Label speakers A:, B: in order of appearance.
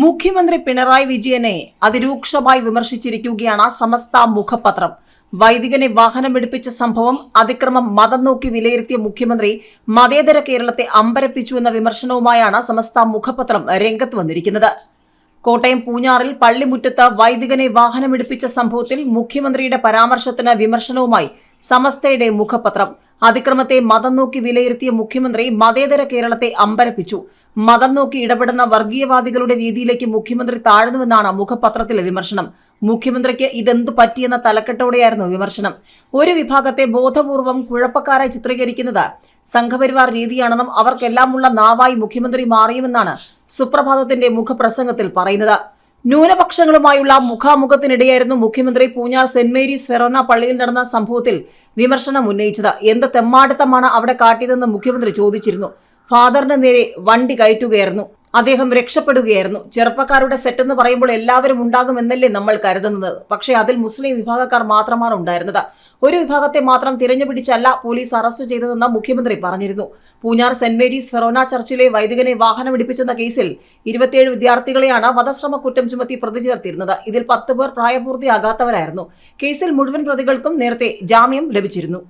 A: മുഖ്യമന്ത്രി പിണറായി വിജയനെ അതിരൂക്ഷമായി വിമർശിച്ചിരിക്കുകയാണ് സമസ്ത മുഖപത്രം. വൈദികനെ വാഹനം എടുപ്പിച്ച സംഭവം അതിക്രമം മതം നോക്കി വിലയിരുത്തിയ മുഖ്യമന്ത്രി മതേതര കേരളത്തെ അമ്പരപ്പിച്ചു എന്ന വിമർശനവുമായാണ് സമസ്ത മുഖപത്രം രംഗത്ത് വന്നിരിക്കുന്നത്. കോട്ടയം പൂഞ്ഞാറിൽ പള്ളിമുറ്റത്ത് വൈദികനെ വാഹനമെടുപ്പിച്ച സംഭവത്തിൽ മുഖ്യമന്ത്രിയുടെ പരാമർശത്തിന് വിമർശനവുമായി സമസ്തയുടെ മുഖപത്രം. അതിക്രമത്തെ മതം നോക്കി വിലയിരുത്തിയ മുഖ്യമന്ത്രി മതേതര കേരളത്തെ അമ്പരപ്പിച്ചു. മതം നോക്കി ഇടപെടുന്ന വർഗീയവാദികളുടെ രീതിയിലേക്ക് മുഖ്യമന്ത്രി താഴ്ന്നുവെന്നാണ് മുഖപത്രത്തിലെ വിമർശനം. മുഖ്യമന്ത്രിക്ക് ഇതെന്തു പറ്റിയെന്ന തലക്കെട്ടോടെയായിരുന്നു വിമർശനം. ഒരു വിഭാഗത്തെ ബോധപൂർവം കുഴപ്പക്കാരായി ചിത്രീകരിക്കുന്നത് സംഘപരിവാർ രീതിയാണെന്നും അവർക്കെല്ലാമുള്ള നാവായി മുഖ്യമന്ത്രി മാറിയുമെന്നാണ് സുപ്രഭാതത്തിന്റെ മുഖപ്രസംഗത്തിൽ പറയുന്നത്. ന്യൂനപക്ഷങ്ങളുമായുള്ള മുഖാമുഖത്തിനിടെയായിരുന്നു മുഖ്യമന്ത്രി പൂഞ്ഞാർ സെന്റ് മേരീസ് ഫെറോന പള്ളിയിൽ നടന്ന സംഭവത്തിൽ വിമർശനം ഉന്നയിച്ചത്. എന്ത് തെമ്മാടിത്തമാണ് അവിടെ കാട്ടിയതെന്ന് മുഖ്യമന്ത്രി ചോദിച്ചിരുന്നു. ഫാദറിന് നേരെ വണ്ടി കയറ്റുകയായിരുന്നു. അദ്ദേഹം രക്ഷപ്പെടുകയായിരുന്നു. ചെറുപ്പക്കാരുടെ സെറ്റ് എന്ന് പറയുമ്പോൾ എല്ലാവരും ഉണ്ടാകുമെന്നല്ലേ നമ്മൾ കരുതുന്നത്. പക്ഷേ അതിൽ മുസ്ലിം വിഭാഗക്കാർ മാത്രമാണ് ഉണ്ടായിരുന്നത്. ഒരു വിഭാഗത്തെ മാത്രം തിരഞ്ഞു പിടിച്ചല്ല പോലീസ് അറസ്റ്റ് ചെയ്തതെന്ന് മുഖ്യമന്ത്രി പറഞ്ഞിരുന്നു. പൂഞ്ഞാർ സെന്റ് മേരീസ് ഫെറോന ചർച്ചിലെ വൈദികനെ വാഹനമിടിപ്പിച്ചെന്ന കേസിൽ ഇരുപത്തിയേഴ് വിദ്യാർത്ഥികളെയാണ് വധശ്രമ കുറ്റം ചുമത്തി പ്രതി ചേർത്തിരുന്നത് ഇതിൽ പത്ത് പേർ പ്രായപൂർത്തിയാകാത്തവരായിരുന്നു. കേസിൽ മുഴുവൻ പ്രതികൾക്കും നേരത്തെ ജാമ്യം ലഭിച്ചിരുന്നു.